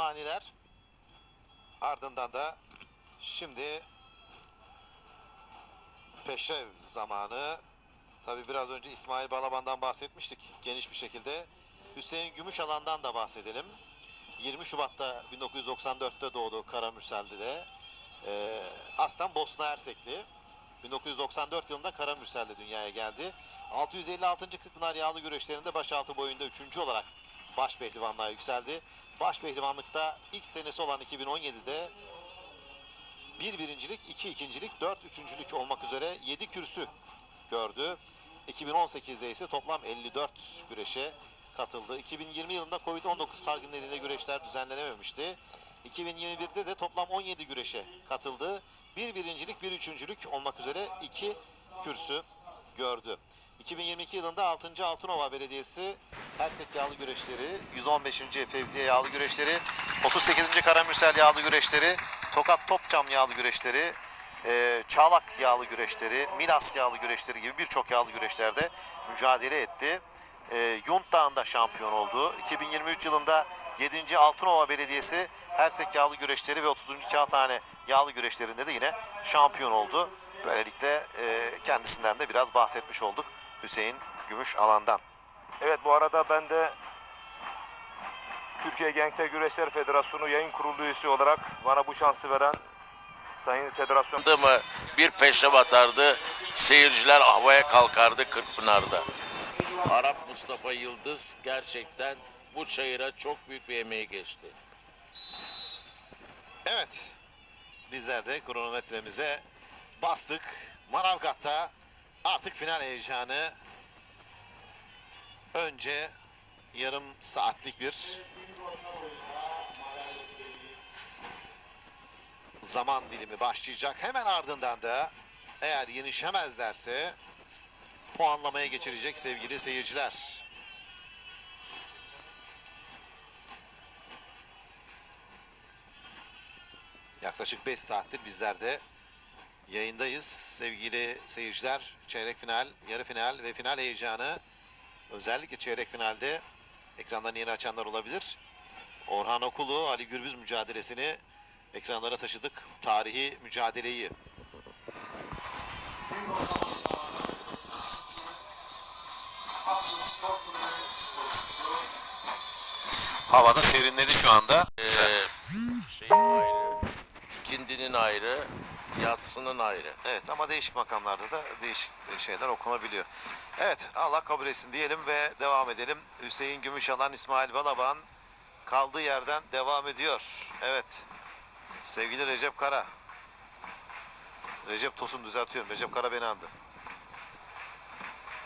Önce maniler. Ardından da şimdi peşrev zamanı. Tabi biraz önce İsmail Balaban'dan bahsetmiştik geniş bir şekilde. Hüseyin Gümüşalan'dan da bahsedelim. 20 Şubat'ta 1994'te doğdu Karamürsel'de de. Ee, aslen Bosna Hersekli. 1994 yılında Karamürsel'de dünyaya geldi. 656. Kırkpınar yağlı güreşlerinde başaltı boyunda 3. olarak baş pehlivanlığa yükseldi. Baş pehlivanlıkta ilk senesi olan 2017'de bir birincilik, iki ikincilik, dört üçüncülük olmak üzere 7 kürsü gördü. 2018'de ise toplam 54 güreşe katıldı. 2020 yılında Covid-19 salgını nedeniyle güreşler düzenlenememişti. 2021'de de toplam 17 güreşe katıldı. Bir birincilik, bir üçüncülük olmak üzere iki kürsü gördü. 2022 yılında 6. Altınova Belediyesi Hersek Yağlı Güreşleri, 115. Fevziye Yağlı Güreşleri, 38. Karamürsel Yağlı Güreşleri, Tokat Topçam Yağlı Güreşleri, e, Çağlak Yağlı Güreşleri, Milas Yağlı Güreşleri gibi birçok yağlı güreşlerde mücadele etti. E, Yunt Dağı'nda şampiyon oldu. 2023 yılında 7. Altınova Belediyesi Hersek Yağlı Güreşleri ve 30. Kağıthane Yağlı Güreşlerinde de yine şampiyon oldu. Böylelikle e, kendisinden de biraz bahsetmiş olduk Hüseyin Gümüş alandan. Evet bu arada ben de Türkiye Gençler Güreşler Federasyonu yayın kurulu üyesi olarak bana bu şansı veren Sayın Federasyon mı bir peşre batardı. Seyirciler havaya kalkardı Kırkpınar'da. Arap Mustafa Yıldız gerçekten bu çayıra çok büyük bir emeği geçti. Evet. Bizler de kronometremize bastık. Manavgat'ta artık final heyecanı. Önce yarım saatlik bir zaman dilimi başlayacak. Hemen ardından da eğer yenişemezlerse puanlamaya geçirecek sevgili seyirciler. Yaklaşık 5 saattir bizler de yayındayız. Sevgili seyirciler, çeyrek final, yarı final ve final heyecanı. Özellikle çeyrek finalde ekrandan yeni açanlar olabilir. Orhan Okulu, Ali Gürbüz mücadelesini ekranlara taşıdık. Tarihi mücadeleyi. Havada serinledi şu anda. Ee, şeyin ayrı, ikindinin ayrı, yatsının ayrı. Evet ama değişik makamlarda da değişik şeyler okunabiliyor. Evet Allah kabul etsin diyelim ve devam edelim. Hüseyin Gümüşalan, İsmail Balaban kaldığı yerden devam ediyor. Evet sevgili Recep Kara. Recep Tosun düzeltiyorum. Recep Kara beni andı.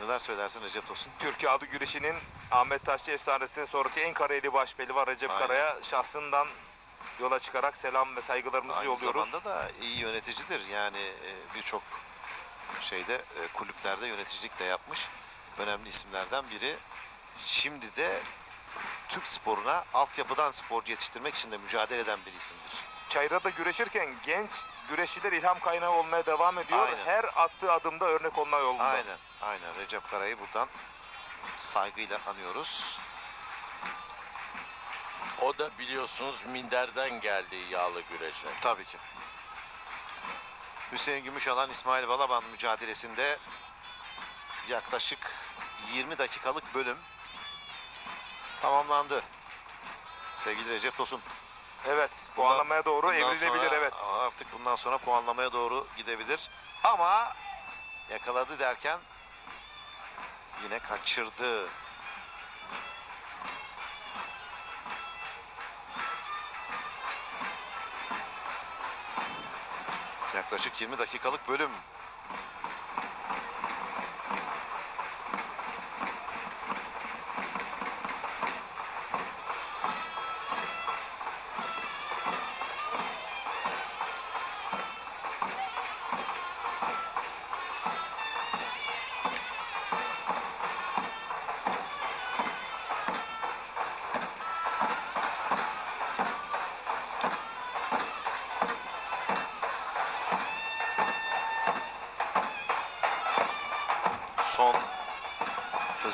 Neler söylersin Recep Tosun? Türkiye adı güreşinin Ahmet Taşçı efsanesinden sonraki en kariyeli baş pehlivan Recep Aynen. Kara'ya şahsından yola çıkarak selam ve saygılarımızı Aynı yolluyoruz. zamanda da iyi yöneticidir. Yani e, birçok şeyde e, kulüplerde yöneticilik de yapmış. Önemli isimlerden biri. Şimdi de Türk sporuna altyapıdan sporcu yetiştirmek için de mücadele eden bir isimdir. Çayra'da güreşirken genç güreşçiler ilham kaynağı olmaya devam ediyor. Aynen. Her attığı adımda örnek olma yolunda. Aynen, aynen. Recep Kara'yı buradan saygıyla anıyoruz. O da biliyorsunuz Minder'den geldi yağlı güreşe. Tabii ki. Hüseyin Gümüşalan, İsmail Balaban mücadelesinde yaklaşık 20 dakikalık bölüm tamamlandı. Sevgili Recep Tosun. Evet, Bundan- puanlamaya doğru bundan evrilebilir sonra- evet. Artık bundan sonra puanlamaya doğru gidebilir. Ama yakaladı derken yine kaçırdı. Yaklaşık 20 dakikalık bölüm.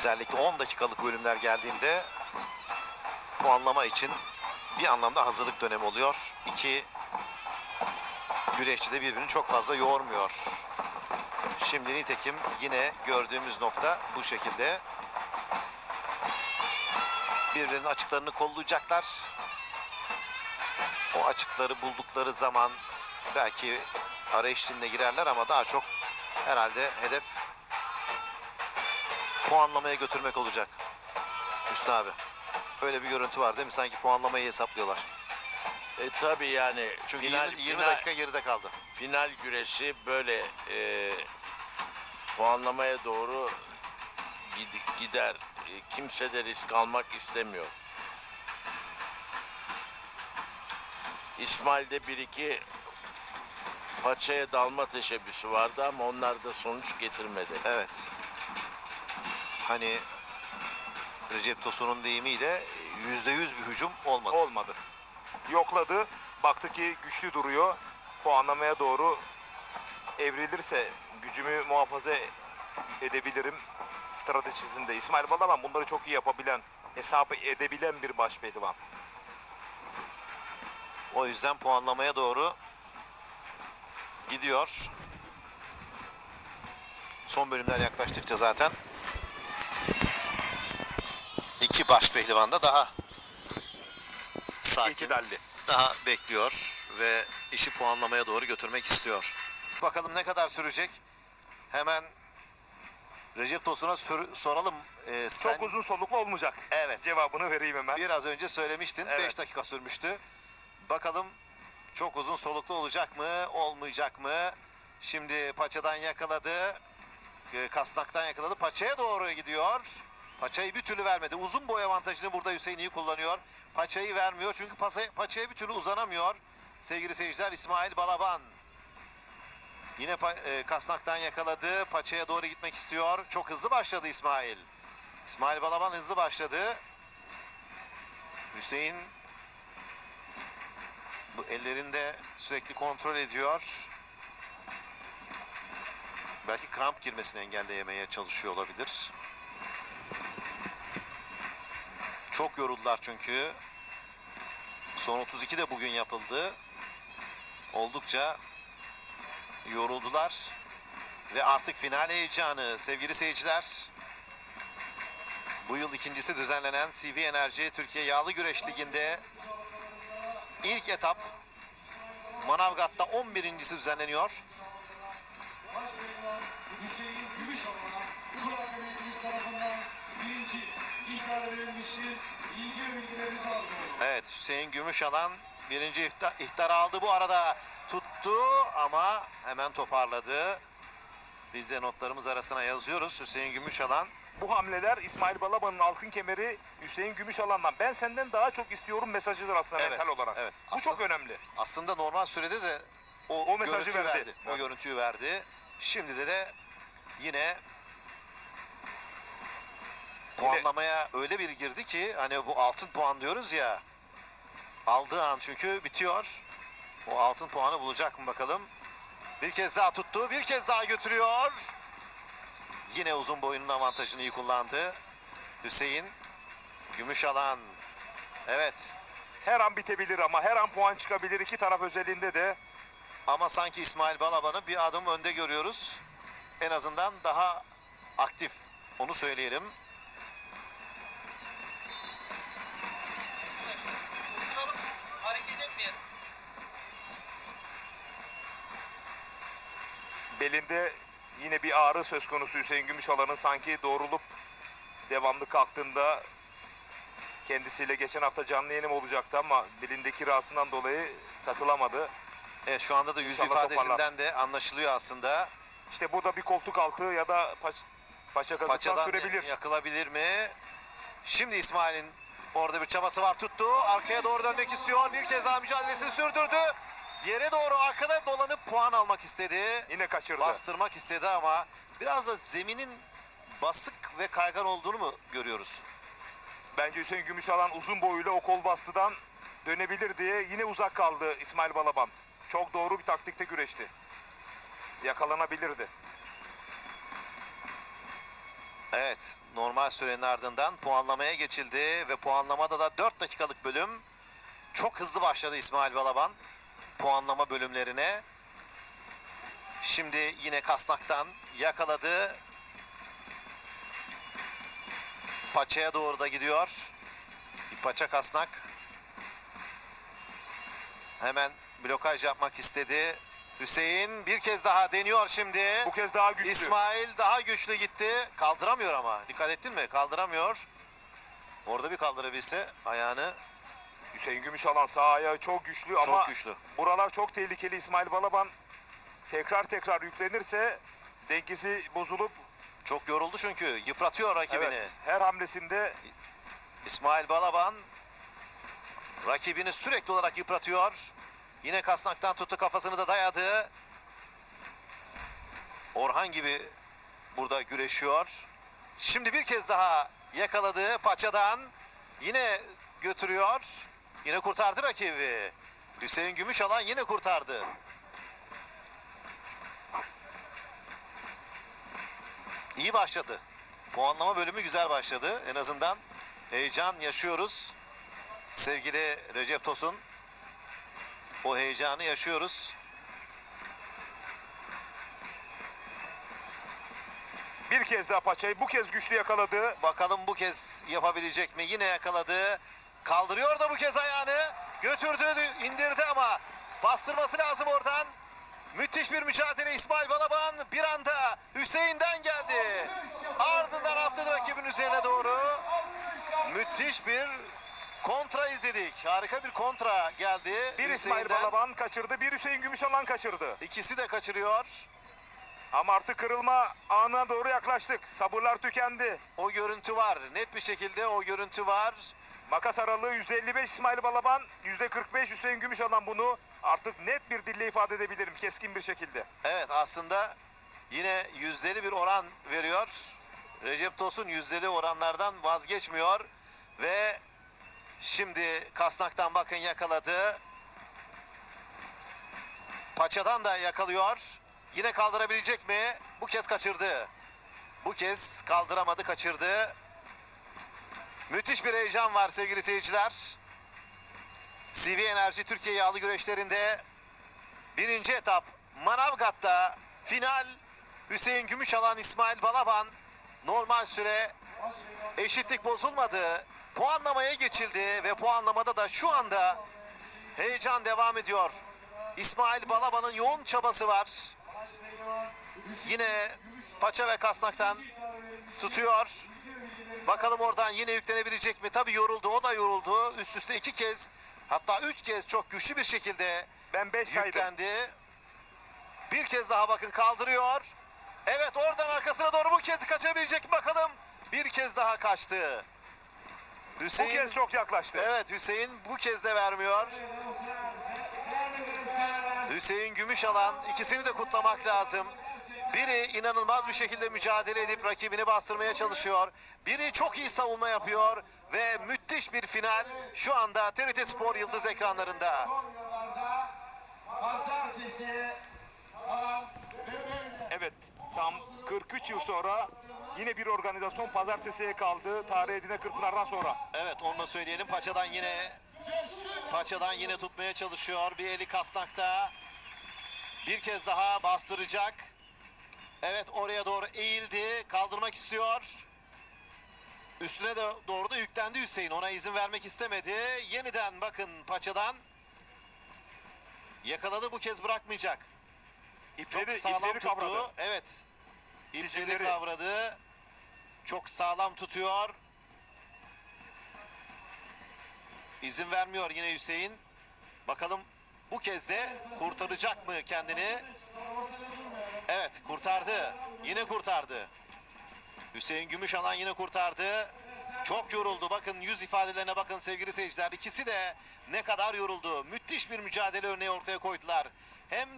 Özellikle 10 dakikalık bölümler geldiğinde puanlama için bir anlamda hazırlık dönemi oluyor. İki güreşçi de birbirini çok fazla yormuyor. Şimdi nitekim yine gördüğümüz nokta bu şekilde. Birbirlerinin açıklarını kollayacaklar. O açıkları buldukları zaman belki arayış içinde girerler ama daha çok herhalde hedef puanlamaya götürmek olacak. Hüsnü abi. Öyle bir görüntü var değil mi? Sanki puanlamayı hesaplıyorlar. E tabi yani Çünkü final, 20, 20 final- dakika geride kaldı. final güreşi böyle e, puanlamaya doğru gid- gider. E, kimse de risk almak istemiyor. İsmail'de bir iki paçaya dalma teşebbüsü vardı ama onlar da sonuç getirmedi. Evet. Hani Recep Tosun'un deyimiyle yüzde yüz bir hücum olmadı. Olmadı. Yokladı. Baktı ki güçlü duruyor. Puanlamaya doğru evrilirse gücümü muhafaza edebilirim stratejisinde. İsmail Balaban bunları çok iyi yapabilen, hesabı edebilen bir baş pehlivan. O yüzden puanlamaya doğru gidiyor. Son bölümler yaklaştıkça zaten iki baş pehlivan da daha sakin, İtidalli. daha bekliyor ve işi puanlamaya doğru götürmek istiyor. Bakalım ne kadar sürecek? Hemen Recep Tosun'a sor- soralım. Ee, sen Çok uzun soluklu olmayacak. Evet. Cevabını vereyim hemen. biraz önce söylemiştin. 5 Evet. dakika sürmüştü. Bakalım çok uzun soluklu olacak mı, olmayacak mı? Şimdi paçadan yakaladı. Kasnaktan yakaladı. Paçaya doğru gidiyor. Paçayı bir türlü vermedi. Uzun boy avantajını burada Hüseyin iyi kullanıyor. Paçayı vermiyor çünkü pasa- paçaya bir türlü uzanamıyor. Sevgili seyirciler İsmail Balaban. Yine e, kasnaktan yakaladı. Paçaya doğru gitmek istiyor. Çok hızlı başladı İsmail. İsmail Balaban hızlı başladı. Hüseyin bu ellerinde sürekli kontrol ediyor. Belki kramp girmesini engelleyemeye çalışıyor olabilir. Çok yoruldular çünkü. Son 32 de bugün yapıldı. Oldukça yoruldular. Ve artık final heyecanı sevgili seyirciler. Bu yıl ikincisi düzenlenen CV Enerji Türkiye Yağlı Güreş Ligi'nde ilk etap Manavgat'ta 11.si düzenleniyor. Başpehlivan Hüseyin Gümüşoğlu'na Kural Yönetimiz tarafından birinci ihtar verilmiştir. İlgi arz ediyorum. Evet Hüseyin Gümüşalan birinci ihtar, ihtarı aldı bu arada tuttu ama hemen toparladı. Biz de notlarımız arasına yazıyoruz. Hüseyin Gümüşalan Bu hamleler İsmail Balaban'ın altın kemeri Hüseyin Gümüşalan'dan. Ben senden daha çok istiyorum mesajıdır aslında Evet, mental olarak. evet. Bu Aslında- çok önemli. aslında normal sürede de o, O mesajı görüntüyü verdi. verdi. O görüntüyü verdi. Şimdi de de yine puanlamaya öyle bir girdi ki hani bu altın puan diyoruz ya aldığı an çünkü bitiyor. O altın puanı bulacak mı bakalım. Bir kez daha tuttu. Bir kez daha götürüyor. Yine uzun boyunun avantajını iyi kullandı. Hüseyin Gümüşalan. Evet. Her an bitebilir ama her an puan çıkabilir iki taraf özelinde de. Ama sanki İsmail Balaban'ı bir adım önde görüyoruz. En azından daha aktif. Onu söyleyelim. Belinde yine bir ağrı söz konusu Hüseyin Gümüşalan'ın sanki doğrulup devamlı kalktığında kendisiyle geçen hafta canlı yayınım olacaktı ama belindeki rahatsızlığından dolayı katılamadı. Evet şu anda da yüz İnşallah ifadesinden de anlaşılıyor aslında. İşte burada bir koltuk altı ya da paç, paça kazıktan sürebilir. yakılabilir mi? Şimdi İsmail'in orada bir çabası var tuttu. Arkaya doğru dönmek istiyor. Bir kez daha mücadelesini sürdürdü. Yere doğru arkada dolanıp puan almak istedi. Yine kaçırdı. Bastırmak istedi ama biraz da zeminin basık ve kaygan olduğunu mu görüyoruz? Bence Hüseyin Gümüşalan uzun boyuyla o kol bastıdan dönebilir diye yine uzak kaldı İsmail Balaban. Çok doğru bir taktikte güreşti. Yakalanabilirdi. Evet, normal sürenin ardından puanlamaya geçildi ve puanlamada da 4 dakikalık bölüm Çok hızlı başladı İsmail Balaban puanlama bölümlerine. Şimdi yine Kasnak'tan yakaladı. Paça'ya doğru da gidiyor. Bir Paça Kasnak. Hemen blokaj yapmak istedi. Hüseyin bir kez daha deniyor şimdi. Bu kez daha güçlü. İsmail daha güçlü gitti. Kaldıramıyor ama. Dikkat ettin mi? Kaldıramıyor. Orada bir kaldırabilse ayağını Hüseyin Gümüşalan sağ ayağı çok güçlü çok ama güçlü. buralar çok tehlikeli. İsmail Balaban tekrar tekrar yüklenirse dengesi bozulup Çok yoruldu çünkü. Yıpratıyor rakibini. evet, her hamlesinde İsmail Balaban rakibini sürekli olarak yıpratıyor. Yine kasnaktan tuttu kafasını da dayadı. Orhan gibi burada güreşiyor. Şimdi bir kez daha yakaladı paçadan. Yine götürüyor. Yine kurtardı rakibi. Hüseyin Gümüşalan yine kurtardı. İyi başladı. Puanlama bölümü güzel başladı. En azından heyecan yaşıyoruz. Sevgili Recep Tosun. O heyecanı yaşıyoruz. bir kez daha paçayı bu kez güçlü yakaladı. Bakalım bu kez yapabilecek mi? Yine yakaladı. Kaldırıyor da bu kez ayağını. Götürdü, indirdi ama bastırması lazım oradan. Müthiş bir mücadele İsmail Balaban bir anda Hüseyin'den geldi. Ardından atladı rakibin üzerine doğru. Müthiş bir kontra izledik. Harika bir kontra geldi. Bir İsmail. Balaban kaçırdı, bir Hüseyin Gümüşalan kaçırdı. İkisi de kaçırıyor. Ama artık kırılma anına doğru yaklaştık. Sabırlar tükendi. O görüntü var. Net bir şekilde o görüntü var. Makas aralığı %55 İsmail Balaban, %45 Hüseyin Gümüşalan bunu artık net bir dille ifade edebilirim keskin bir şekilde. Evet aslında yine yüzdeli bir oran veriyor. Recep Tosun yüzdeli oranlardan vazgeçmiyor. Ve şimdi Kasnak'tan bakın yakaladı. Paçadan da yakalıyor. Yine kaldırabilecek mi? Bu kez kaçırdı. Bu kez kaldıramadı kaçırdı. Müthiş bir heyecan var sevgili seyirciler. CV Enerji Türkiye yağlı güreşlerinde Birinci etap Manavgat'ta final Hüseyin Gümüşalan İsmail Balaban normal süre eşitlik bozulmadı. Puanlamaya geçildi ve puanlamada da şu anda heyecan devam ediyor. İsmail Balaban'ın yoğun çabası var. Yine paça ve kasnaktan tutuyor. Bakalım oradan yine yüklenebilecek mi? Tabii yoruldu. O da yoruldu. Üst üste iki kez hatta üç kez çok güçlü bir şekilde Ben 5 saydım. yüklendi. Bir kez daha bakın kaldırıyor. Evet oradan arkasına doğru bu kez kaçabilecek mi bakalım. Bir kez daha kaçtı. Bu Hüseyin kez çok yaklaştı. Evet Hüseyin bu kez de vermiyor. Hüseyin Gümüşalan ikisini de kutlamak lazım. Biri inanılmaz bir şekilde mücadele edip rakibini bastırmaya çalışıyor. Biri çok iyi savunma yapıyor ve müthiş bir final şu anda TRT Spor Yıldız ekranlarında. Evet tam 43 yıl sonra yine bir organizasyon pazartesiye kaldı. Tarih Edine Kırpınar'dan sonra. Evet onu da söyleyelim. Paçadan yine Paçadan yine tutmaya çalışıyor. Bir eli kasnakta. Bir kez daha bastıracak. Evet oraya doğru eğildi. Kaldırmak istiyor. Üstüne de doğru da yüklendi Hüseyin. Ona izin vermek istemedi. Yeniden bakın paçadan. Yakaladı bu kez bırakmayacak. Çok İpleri, sağlam ipleri tuttu. kavradı. Evet. İpleri Sicilleri. kavradı. Çok sağlam tutuyor. İzin vermiyor yine Hüseyin. Bakalım bu kez de kurtaracak mı kendini? Evet kurtardı. Yine kurtardı. Hüseyin Gümüşalan yine kurtardı. Çok yoruldu. Bakın yüz ifadelerine bakın sevgili seyirciler. İkisi de ne kadar yoruldu. Müthiş bir mücadele örneği ortaya koydular. Hem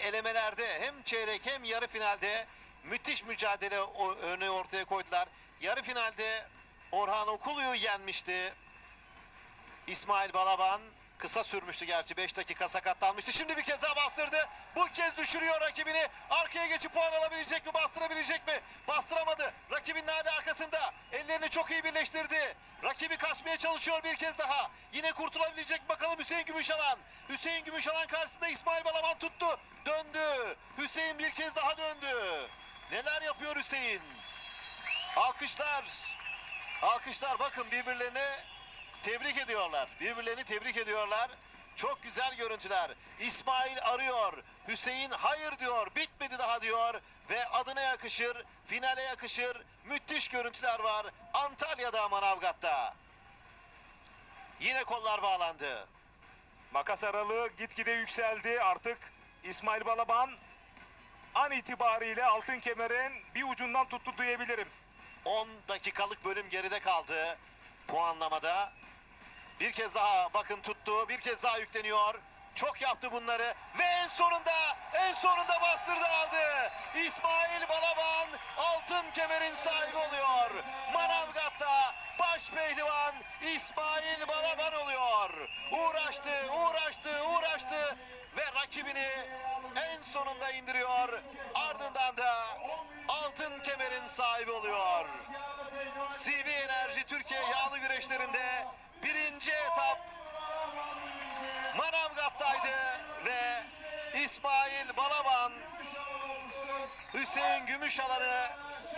elemelerde hem çeyrek hem yarı finalde müthiş mücadele örneği ortaya koydular. Yarı finalde Orhan Okulu'yu yenmişti. İsmail Balaban kısa sürmüştü gerçi 5 dakika sakatlanmıştı. Şimdi bir kez daha bastırdı. Bu kez düşürüyor rakibini. Arkaya geçip puan alabilecek mi? Bastırabilecek mi? Bastıramadı. Rakibin nerede arkasında? Ellerini çok iyi birleştirdi. Rakibi kaçmaya çalışıyor bir kez daha. Yine kurtulabilecek bakalım Hüseyin Gümüşalan. Hüseyin Gümüşalan karşısında İsmail Balaban tuttu. Döndü. Hüseyin bir kez daha döndü. Neler yapıyor Hüseyin? Alkışlar. Alkışlar bakın birbirlerini tebrik ediyorlar. Birbirlerini tebrik ediyorlar. Çok güzel görüntüler. İsmail arıyor. Hüseyin hayır diyor. Bitmedi daha diyor. Ve adına yakışır. Finale yakışır. Müthiş görüntüler var. Antalya'da Manavgat'ta. Yine kollar bağlandı. Makas aralığı gitgide yükseldi. Artık İsmail Balaban an itibariyle altın kemerin bir ucundan tuttu diyebilirim. 10 dakikalık bölüm geride kaldı. Puanlamada. Bir kez daha bakın tuttu. Bir kez daha yükleniyor. Çok yaptı bunları ve en sonunda en sonunda bastırdı aldı. İsmail Balaban altın kemerin sahibi oluyor. Manavgat'ta baş pehlivan İsmail Balaban oluyor. Uğraştı, uğraştı, uğraştı ve rakibini en sonunda indiriyor. Ardından da altın kemerin sahibi oluyor. CV Enerji Türkiye yağlı güreşlerinde birinci etap Manavgat'taydı ve İsmail Balaban Hüseyin Gümüşalan'ı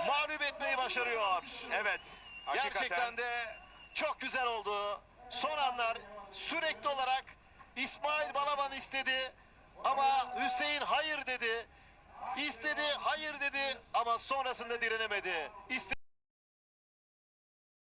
mağlup etmeyi başarıyor. Evet. Hakikaten Gerçekten de çok güzel oldu. Son anlar sürekli olarak İsmail Balaban istedi ama Hüseyin hayır dedi. İstedi, hayır dedi ama sonrasında direnemedi. İste